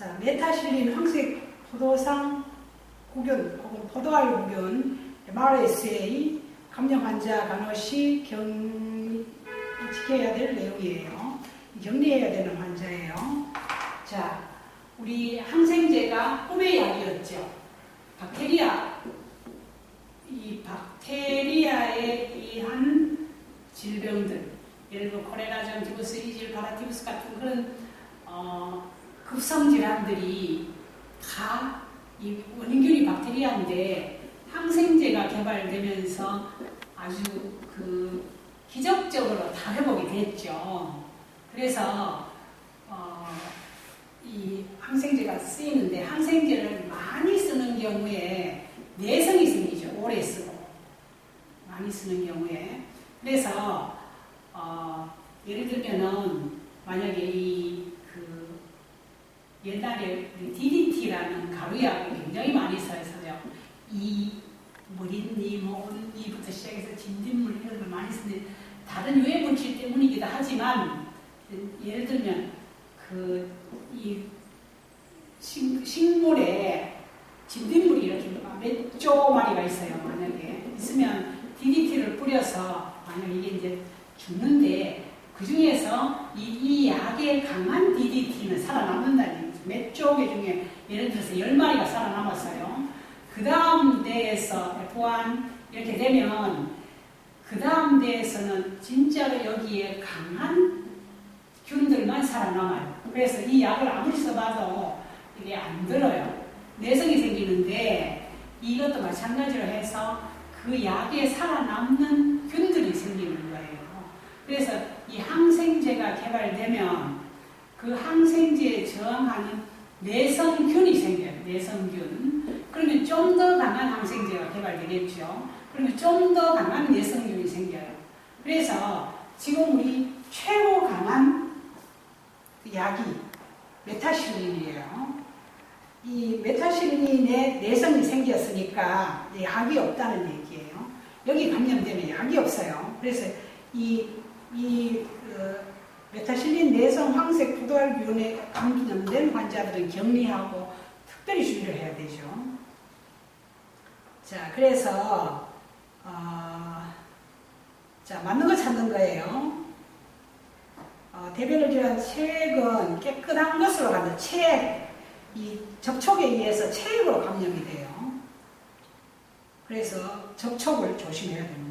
자, 메타실린 황색 포도상 구균 혹은 포도알 구균 MRSA 감염 환자 간호 시 경 지켜야 될 내용이에요. 격리해야 되는 환자예요. 자, 우리 항생제가 꿈의 약이었죠. 박테리아 이 박테리아에 의한 질병들 예를 들어 코레라전 디부스 이질 바라티부스 같은 그런 어, 급성 질환들이 다 이 원인균이 박테리아인데 항생제가 개발되면서 아주 그 기적적으로 다 회복이 됐죠. 그래서 어, 이 항생제가 쓰이는데 항생제를 많이 쓰는 경우에 내성이 생기죠. 오래 쓰고 많이 쓰는 경우에 그래서 어, 예를 들면은 만약에 이그 옛날에 DDT라는 가루약을 굉장히 많이 써서요. 이 머리니 뭐니부터 시작해서 진딧물 이런 걸 많이 쓰는데 다른 유해 물질 때문이기도 하지만 예를 들면 그 이 식물에 진딧물이 이렇게 몇 조 마리가 있어요. 만약에 있으면 DDT를 뿌려서 만약 이게 이제 죽는데 그 중에서 이, 이 약의 강한 DDT는 살아남는다는 거죠. 몇 조개 중에 예를 들어서 10마리가 살아남았어요. 그 다음 대에서 F1 이렇게 되면 그 다음 대에서는 진짜로 여기에 강한 균들만 살아남아요. 그래서 이 약을 아무리 써봐도 이게 안 들어요. 내성이 생기는데 이것도 마찬가지로 해서 그 약에 살아남는 균들이 생기는 거예요. 그래서 이 항생제가 개발되면 그 항생제에 저항하는 내성균이 생겨요. 내성균. 그러면 좀 더 강한 항생제가 개발되겠죠. 그러면 좀 더 강한 내성균이 생겨요. 그래서 지금 우리 최고 강한 약이 메타실린이에요. 이 메타실린에 내성이 생겼으니까 약이 없다는 얘기예요. 여기 감염되면 약이 없어요. 그래서 이, 이 그, 메타실린 내성 황색 부도알균에 감염된 환자들은 격리하고 특별히 주의를 해야 되죠. 자, 그래서 어, 자 맞는 거 찾는 거예요. 어, 대변을 질환 체액은 깨끗한 것으로 간다. 체액 이 접촉에 의해서 체액으로 감염이 돼요. 그래서 접촉을 조심해야 거죠.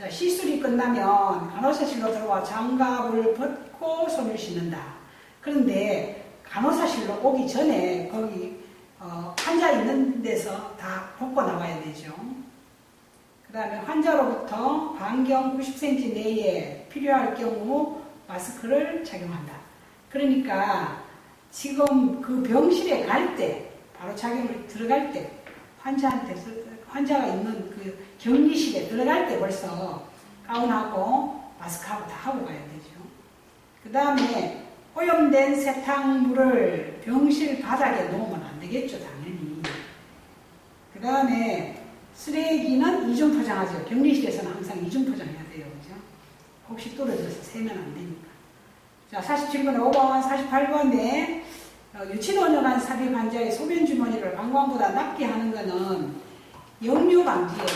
자, 시술이 끝나면 간호사실로 들어와 장갑을 벗고 손을 씻는다. 그런데 간호사실로 오기 전에 거기 어, 환자 있는 데서 다 벗고 나와야 되죠. 그 다음에 환자로부터 반경 90cm 내에 필요할 경우 마스크를 착용한다. 그러니까 지금 그 병실에 갈 때, 바로 착용을 들어갈 때, 환자한테, 환자가 있는 그 격리실에 들어갈 때 벌써 가운하고 마스크하고 다 하고 가야 되죠. 그 다음에 오염된 세탁물을 병실 바닥에 놓으면 안 되겠죠, 당연히. 그 다음에 쓰레기는 이중 포장하죠. 격리실에서는 항상 이중 포장해야 돼요. 그죠? 혹시 떨어져서 세면 안 되니까. 자, 47번에 5번, 48번에 어, 유치원여간 삽입 환자의 소변 주머니를 방광보다 낮게 하는 것은 역류 방지예요.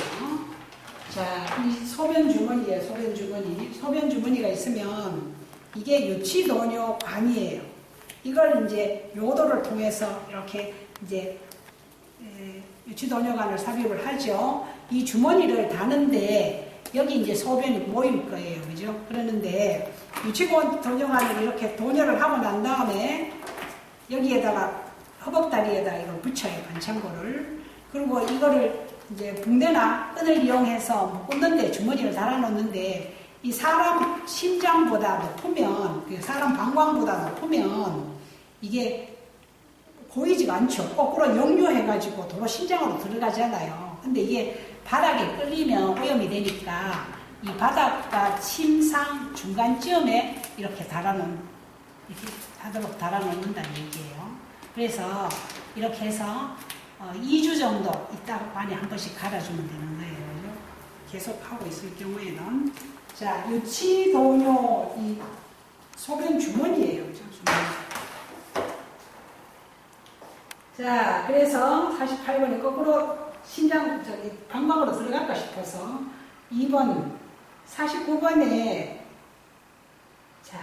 자, 이 소변 주머니에 소변 주머니. 소변 주머니가 있으면 이게 유치도뇨 관이에요. 이걸 이제 요도를 통해서 이렇게 이제 유치도뇨관을 삽입을 하죠. 이 주머니를 다는데 여기 이제 소변이 모일 거예요. 그죠? 그러는데 유치도뇨관을 이렇게 도뇨를 하고 난 다음에 여기에다가 허벅다리에다 이걸 붙여요. 반창고를. 그리고 이거를 이제 붕대나 끈을 이용해서 꽂는데 주머니를 달아놓는데 이 사람 심장보다 높으면 그 사람 방광보다 높으면 이게 보이지가 않죠. 거꾸로 역류해가지고 도로 심장으로 들어가잖아요. 근데 이게 바닥에 끌리면 오염이 되니까 이 바닥과 침상 중간쯤에 이렇게 달아놓은 이렇게 하도록 달아놓는다는 얘기예요. 그래서 이렇게 해서 어, 2주 정도 있다가 반에 한 번씩 갈아주면 되는 거예요. 계속 하고 있을 경우에는 자 유치도뇨 이 소변 주머니예요. 주머니. 자, 그래서 48번에 거꾸로 신장, 저기, 방방으로 들어갈까 싶어서 2번, 49번에 자,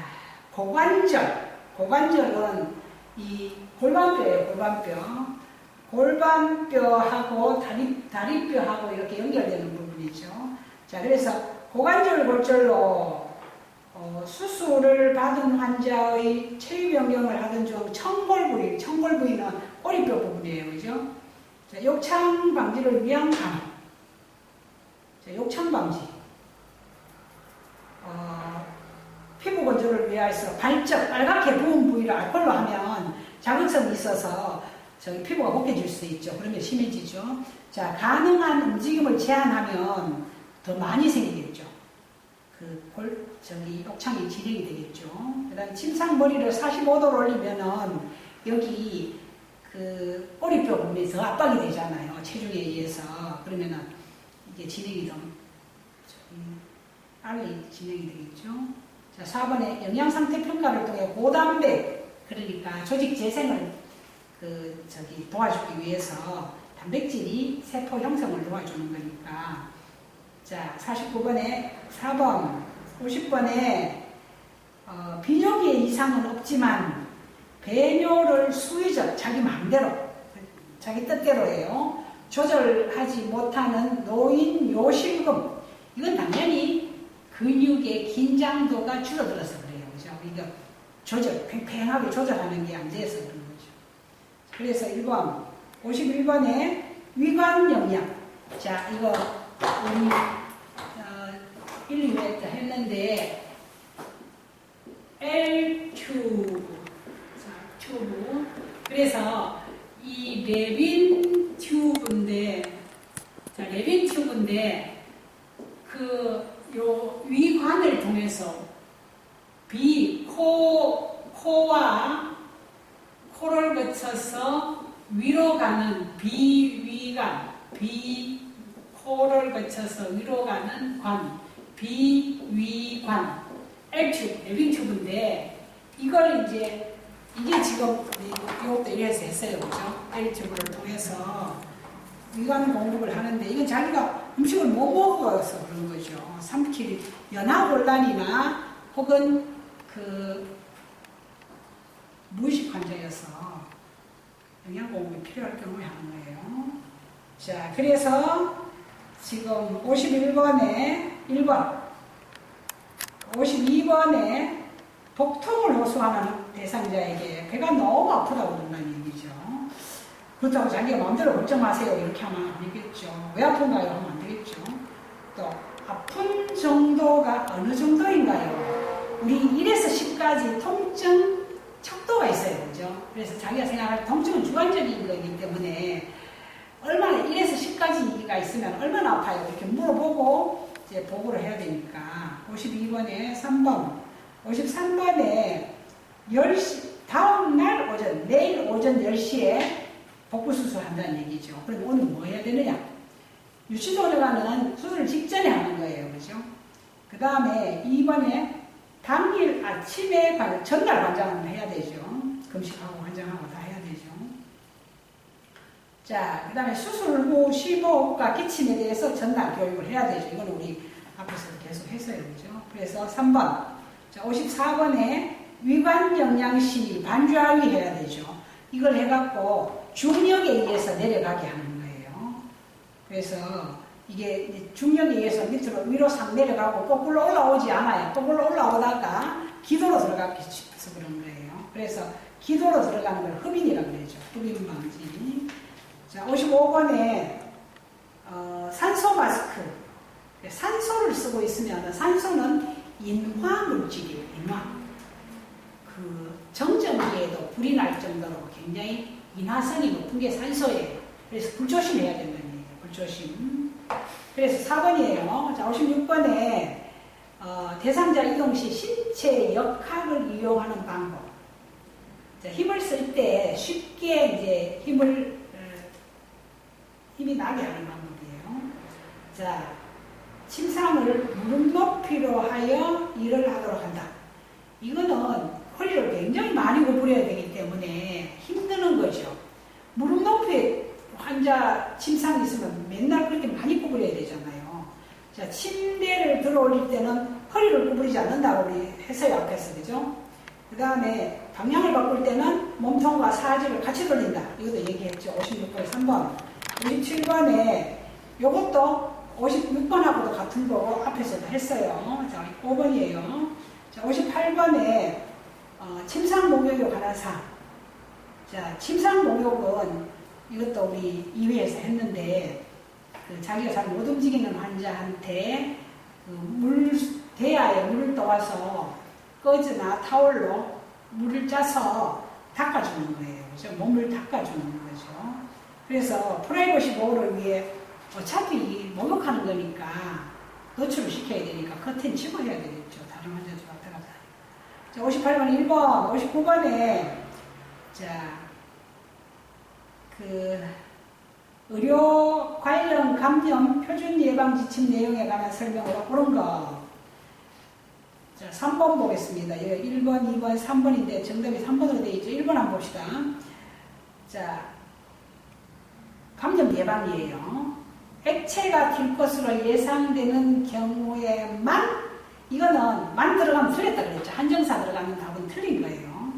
고관절. 고관절은 이 골반뼈예요, 골반뼈. 골반뼈하고 다리, 다리뼈하고 이렇게 연결되는 부분이죠. 자, 그래서 고관절 골절로 어, 수술을 받은 환자의 체위 변경을 하던 중 청골 부위, 청골 부위는 꼬리뼈 부분이에요, 그죠? 자, 욕창 방지를 위한 감. 자, 욕창 방지. 어, 피부 건조를 위해서 발적, 빨갛게 부은 부위를 알콜로 하면 자극성이 있어서 저기 피부가 벗겨질 수 있죠. 그러면 심해지죠. 자, 가능한 움직임을 제한하면 더 많이 생기겠죠. 그 골, 저기 욕창이 진행이 되겠죠. 그 다음에 침상 머리를 45도로 올리면은 여기 그 꼬리뼈 부분이 더 압박이 되잖아요. 체중에 의해서. 그러면은 이게 진행이 더 빨리 진행이 되겠죠. 자, 4번에 영양상태 평가를 통해 고단백, 그러니까 조직 재생을 그 저기 도와주기 위해서 단백질이 세포 형성을 도와주는 거니까. 자 49번에 4번 50번에 어, 비뇨기의 이상은 없지만 배뇨를 수의적 자기 마음대로 자기 뜻대로 해요. 조절하지 못하는 노인 요실금. 이건 당연히 근육의 긴장도가 줄어들어서 그래요. 그죠? 이거 조절 팽팽하게 조절하는 게 안 돼서 그런 그래서 1번. 51번에 위관 영양 자 이거 우리 어, 1, 2회 때 했는데 L튜브 자 튜브 그래서 이 레빈 튜브인데 자 레빈 튜브인데 그 요 위관을 통해서 비, 코, 코와 코를 거쳐서 위로 가는 비위관, 비, 코를 거쳐서 위로 가는 관, 비위관, L튜브, 레빈튜브인데, 이걸 이제, 이게 지금, 이것도 이래서 했어요. 그죠? L튜브를 통해서 위관 공급을 하는데, 이건 자기가 음식을 못 먹어서 그런 거죠. 삼키기, 연하곤란이나 혹은 그, 무의식 환자여서 영양 공급이 필요할 경우에 하는 거예요. 자, 그래서 지금 51번에 1번, 52번에 복통을 호소하는 대상자에게 배가 너무 아프다고 그런다는 얘기죠. 그렇다고 자기가 마음대로 걱정하세요. 이렇게 하면 안 되겠죠. 왜 아픈가요? 하면 안 되겠죠. 또, 아픈 정도가 어느 정도인가요? 우리 1에서 10까지 통증 척도가 있어요. 그죠? 그래서 자기가 생각할 통증은 주관적인 거기 때문에 얼마나 1에서 10까지가 있으면 얼마나 아파요? 이렇게 물어보고 이제 보고를 해야 되니까 52번에 3번 53번에 10시 다음 날 오전 내일 오전 10시에 복부 수술한다는 얘기죠. 그럼 오늘 뭐 해야 되느냐? 유치도로가는 수술 직전에 하는 거예요. 그죠? 그 다음에 2번에 당일 아침에 관, 전날 관장을 해야 되죠. 금식하고 관장하고 다 해야 되죠. 자, 그 다음에 수술 후 심호흡과 기침에 대해서 전날 교육을 해야 되죠. 이건 우리 앞에서 계속 했어요. 그죠? 그래서 3번. 자, 54번에 위관 영양시 반주하위 해야 되죠. 이걸 해갖고 중력에 의해서 내려가게 하는 거예요. 그래서 이게 중력에 의해서 밑으로 위로 싹 내려가고 거꾸로 올라오지 않아요. 거꾸로 올라오다가 기도로 들어가기 싶어서 그런 거예요. 그래서 기도로 들어가는 걸 흡인이라고 그러죠. 흡인 방지. 자, 55번에 어, 산소 마스크. 산소를 쓰고 있으면 산소는 인화 물질이에요. 인화. 그 정전기에도 불이 날 정도로 굉장히 인화성이 높은 게 산소예요. 그래서 불조심해야 된다는 얘기예요. 불조심. 그래서 4번이에요. 자, 56번에 어, 대상자 이동 시 신체 역학을 이용하는 방법. 자, 힘을 쓸 때 쉽게 이제 힘을 어, 힘이 나게 하는 방법이에요. 자, 침상을 무릎 높이로 하여 일을 하도록 한다. 이거는 허리를 굉장히 많이 구부려야 되기 때문에 힘드는 거죠. 무릎 높이 환자 침상이 있으면 맨날 그렇게 많이 구부려야 되잖아요. 자, 침대를 들어 올릴 때는 허리를 구부리지 않는다고 우리 했어요, 앞에서. 그죠? 그 다음에 방향을 바꿀 때는 몸통과 사지를 같이 돌린다. 이것도 얘기했죠. 56번에 3번. 57번에 요것도 56번하고도 같은 거고 앞에서도 했어요. 자, 5번이에요. 자, 58번에 어, 침상 목욕에 관한 사항. 자, 침상 목욕은 이것도 우리 2회에서 했는데 그 자기가 잘 못 움직이는 환자한테 그 물, 대야에 물을 떠와서 꺼즈나 타올로 물을 짜서 닦아주는 거예요. 그죠? 몸을 닦아주는 거죠. 그래서 프라이버시 보호를 위해 어차피 목욕하는 거니까 노출을 시켜야 되니까 커튼 치고 해야 되겠죠. 다른 환자들 왔다 갔다. 자, 58번 1번, 59번에 자, 그 의료 관련 감염 표준 예방 지침 내용에 관한 설명으로 옳은 거. 자, 3번 보겠습니다. 예, 1번, 2번, 3번인데 정답이 3번으로 되어 있죠. 1번 한번 봅시다. 자, 감염 예방이에요. 액체가 튈 것으로 예상되는 경우에만 이거는 만 들어가면 틀렸다 그랬죠. 한정사 들어가면 답은 틀린 거예요.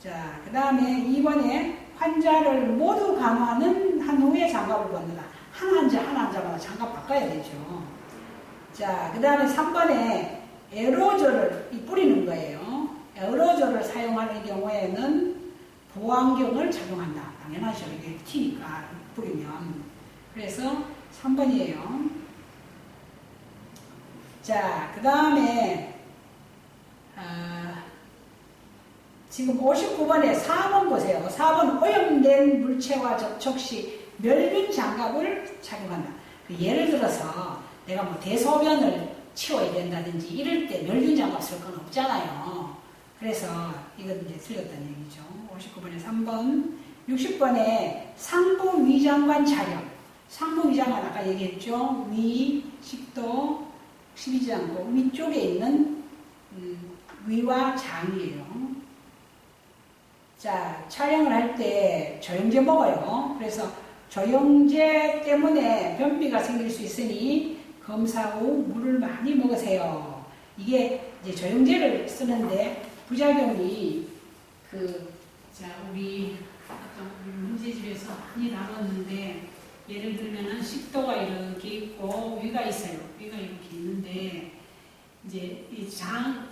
자, 그 다음에 2번에 환자를 모두 간호하는 한 후에 장갑을 벗는다. 한 환자, 한 환자마다 장갑 바꿔야 되죠. 자, 그 다음에 3번에 에로졸을 뿌리는 거예요. 에로졸을 사용하는 경우에는 보안경을 착용한다. 당연하죠. 이게 튀니까 뿌리면. 그래서 3번이에요. 자, 그 다음에 아, 지금 59번에 4번 보세요. 4번 오염된 물체와 접촉 시 멸균 장갑을 착용한다. 그 예를 들어서 내가 뭐 대소변을 치워야 된다든지 이럴 때 멸균 장갑 쓸 건 없잖아요. 그래서 이건 이제 틀렸다는 얘기죠. 59번에 3번. 60번에 상부 위장관 촬영. 상부 위장관 아까 얘기했죠. 위, 식도, 식이지 않고 위쪽에 있는 음, 위와 장이에요. 자, 촬영을 할 때 조영제 먹어요. 그래서 조영제 때문에 변비가 생길 수 있으니 검사 후 물을 많이 먹으세요. 이게 이제 조영제를 쓰는데 부작용이 그, 자, 우리 어떤 문제집에서 많이 나눴는데 예를 들면은 식도가 이렇게 있고 위가 있어요. 위가 이렇게 있는데 이제 이 장,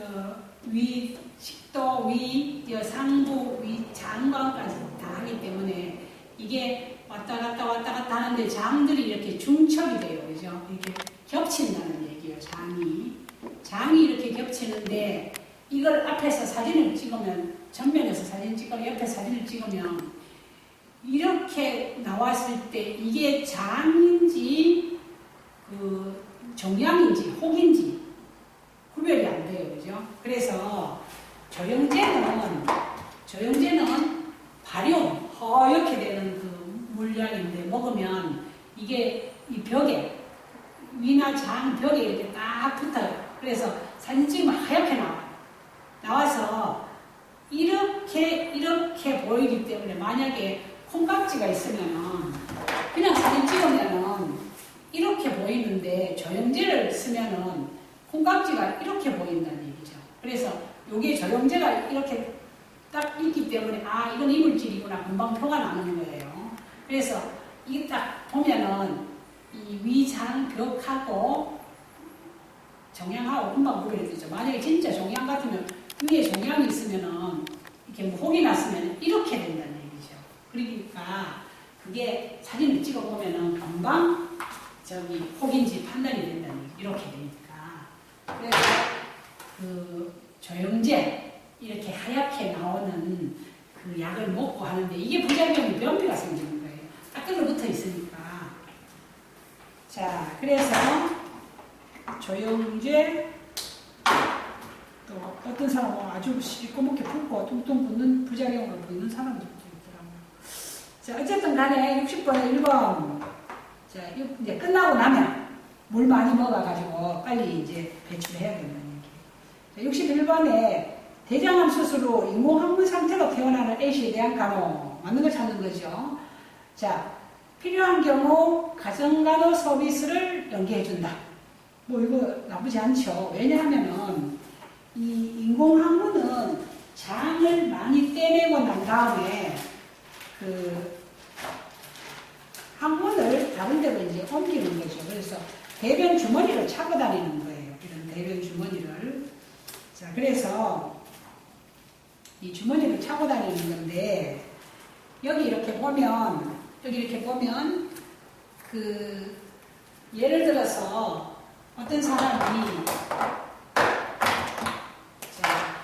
어, 위, 식도, 위, 여 상부, 위, 장관까지 다 하기 때문에 이게 왔다 갔다 왔다 갔다 하는데 장들이 이렇게 중첩이 돼요. 그죠? 이게 겹친다는 얘기예요. 장이. 장이 이렇게 겹치는데 이걸 앞에서 사진을 찍으면 전면에서 사진 찍거나 옆에 사진을 찍으면 이렇게 나왔을 때 이게 장인지 그 종양인지 혹인지 구별이 안 돼요. 그죠? 그래서 조영제는 조영제는 발효 허옇게 되는 그 물량인데 먹으면 이게 이 벽에 위나 장 벽에 이렇게 딱 붙어요. 그래서 사진 찍으면 하얗게 나와요. 나와서 이렇게 이렇게 보이기 때문에 만약에 콩깍지가 있으면은 그냥 사진 찍으면은 이렇게 보이는데 조영제를 쓰면은 콩깍지가 이렇게 보인다는 얘기죠. 그래서 이게 조영제가 이렇게 딱 있기 때문에 아 이건 이물질이구나 금방 표가 나는 거예요. 그래서 이게 딱 보면은 이 위장 벽하고 종양하고 금방 구별이 되죠. 만약에 진짜 종양 같으면 위에 종양이 있으면은 이렇게 뭐 혹이 났으면 이렇게 된다는 얘기죠. 그러니까 그게 사진을 찍어 보면은 금방 저기 혹인지 판단이 된다는 얘기. 이렇게 되니까. 그래서 그 조영제 이렇게 하얗게 나오는 그 약을 먹고 하는데 이게 부작용이 변비가 생기는 거예요. 따끈로 붙어 있으니까. 자, 그래서 조영제 또 어떤 사람은 아주 시꺼멓게 붓고 뚱뚱 붓는 부작용으로 붓는 사람들도 있더라고요. 자, 어쨌든 간에 60번에 1번. 자, 이제 끝나고 나면 물 많이 먹어가지고 빨리 이제 배출해야 된다는 얘기. 자, 61번에 대장암 수술 후 인공항문 상태로 태어나는 A씨에 대한 간호. 맞는 걸 찾는 거죠. 자, 필요한 경우 가정간호 서비스를 연계해준다. 뭐 이거 나쁘지 않죠. 왜냐하면은 이 인공항문은 장을 많이 떼내고 난 다음에 그 항문을 다른 데로 이제 옮기는 거죠. 그래서 대변 주머니를 차고 다니는 거예요. 이런 대변 주머니를. 자, 그래서 이 주머니를 차고 다니는 건데 여기 이렇게 보면 여기 이렇게 보면 그 예를 들어서 어떤 사람이 자,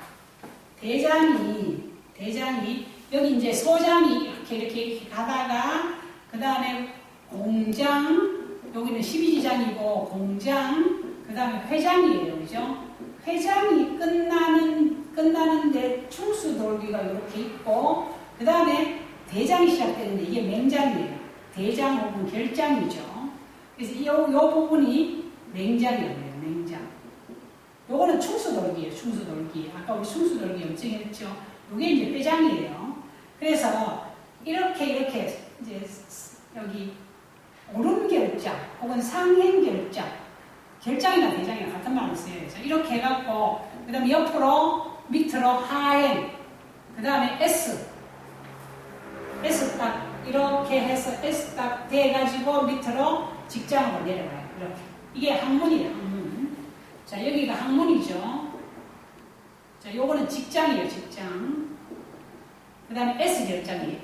대장이 대장이 여기 이제 소장이 이렇게 이렇게 이렇게 가다가 그 다음에 공장 여기는 12지장이고 공장 그 다음에 회장이에요 그죠 회장이 끝나는 끝나는데 충수 돌기가 이렇게 있고 그 다음에 대장이 시작되는데 이게 맹장이에요 대장 혹은 결장이죠 그래서 이, 요, 요 부분이 맹장이에요 맹장 요거는 충수 돌기예요, 충수 돌기. 아까 우리 충수 돌기 염증했죠. 요게 이제 회장이에요. 그래서 이렇게 이렇게 이제 여기 오름결장 혹은 상행결장 결장이나 대장이랑 같은 말을. 그래서 이렇게 해갖고 그 다음에 옆으로 밑으로 하행 그 다음에 S S 딱 이렇게 해서 S 딱 돼가지고 밑으로 직장으로 내려가요. 이렇게 이게 항문이에요. 항문. 자, 여기가 항문이죠. 자, 요거는 직장이에요, 직장. 그 다음에 S 결장이에요.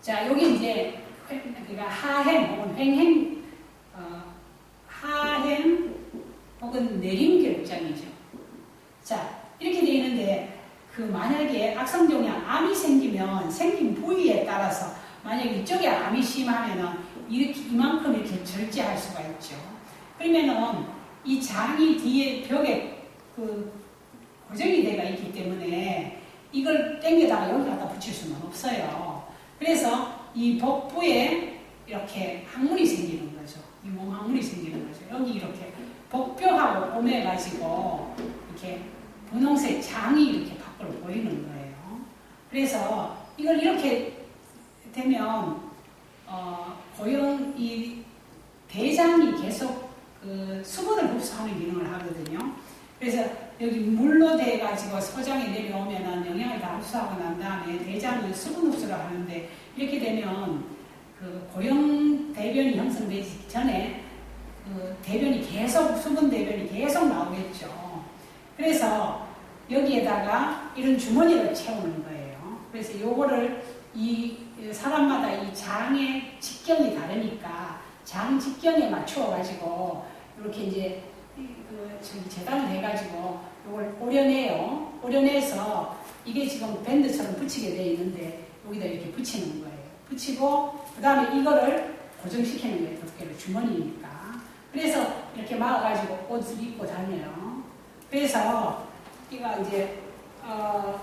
자, 여기 이제, 그러니까 하행 혹은 횡행, 어, 하행 혹은 내림 결장이죠. 자, 이렇게 되어 있는데, 그 만약에 악성종양 암이 생기면 생긴 부위에 따라서 만약에 이쪽에 암이 심하면은 이렇게 이만큼 이렇게 절제할 수가 있죠. 그러면은 이 장이 뒤에 벽에 그 고정이 되어 있기 때문에 이걸 당겨다가 여기 갖다 붙일 수는 없어요. 그래서 이 복부에 이렇게 항문이 생기는 거죠. 이 몸 항문이 생기는 거죠. 여기 이렇게 복뼈하고 꿰매가지고 이렇게 분홍색 장이 이렇게 밖으로 보이는 거예요. 그래서 이걸 이렇게 되면 어, 고용 이 대장이 계속 그 수분을 흡수하는 기능을 하거든요. 그래서 여기 물로 돼 가지고 소장에 내려오면은 영양을 다 흡수하고 난 다음에 대장은 수분 흡수를 하는데 이렇게 되면 그 고형 대변이 형성되기 전에 그 대변이 계속 수분 대변이 계속 나오겠죠. 그래서 여기에다가 이런 주머니를 채우는 거예요. 그래서 요거를 이 사람마다 이 장의 직경이 다르니까 장 직경에 맞추어 가지고 이렇게 이제 그 저기 재단을 해가지고 이걸 오려내요. 오려내서 이게 지금 밴드처럼 붙이게 되어 있는데 여기다 이렇게 붙이는 거예요. 붙이고 그 다음에 이거를 고정시키는 거예요. 덮개를 주머니니까. 그래서 이렇게 막아가지고 옷을 입고 다녀요. 그래서 이거 이제 어,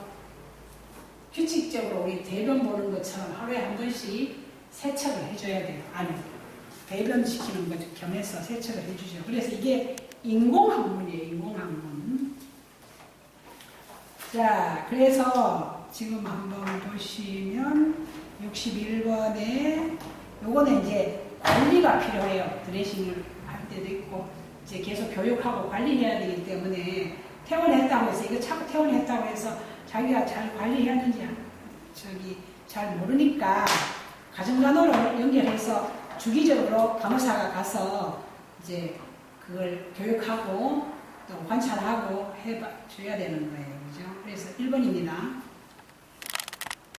규칙적으로 우리 대변 보는 것처럼 하루에 한 번씩 세척을 해줘야 돼요. 안에. 배변시키는 것 겸해서 세척을 해주죠. 그래서 이게 인공항문이에요. 인공항문. 자, 그래서 지금 한번 보시면 61번에 요거는 이제 관리가 필요해요. 드레싱을 할 때도 있고 이제 계속 교육하고 관리해야 되기 때문에 퇴원했다고 해서 이거 자꾸 퇴원했다고 해서 자기가 잘 관리했는지 저기 잘 모르니까 가정간호를 연결해서 주기적으로 간호사가 가서 이제 그걸 교육하고 또 관찰하고 해줘야 되는 거예요. 그죠? 그래서 1번입니다.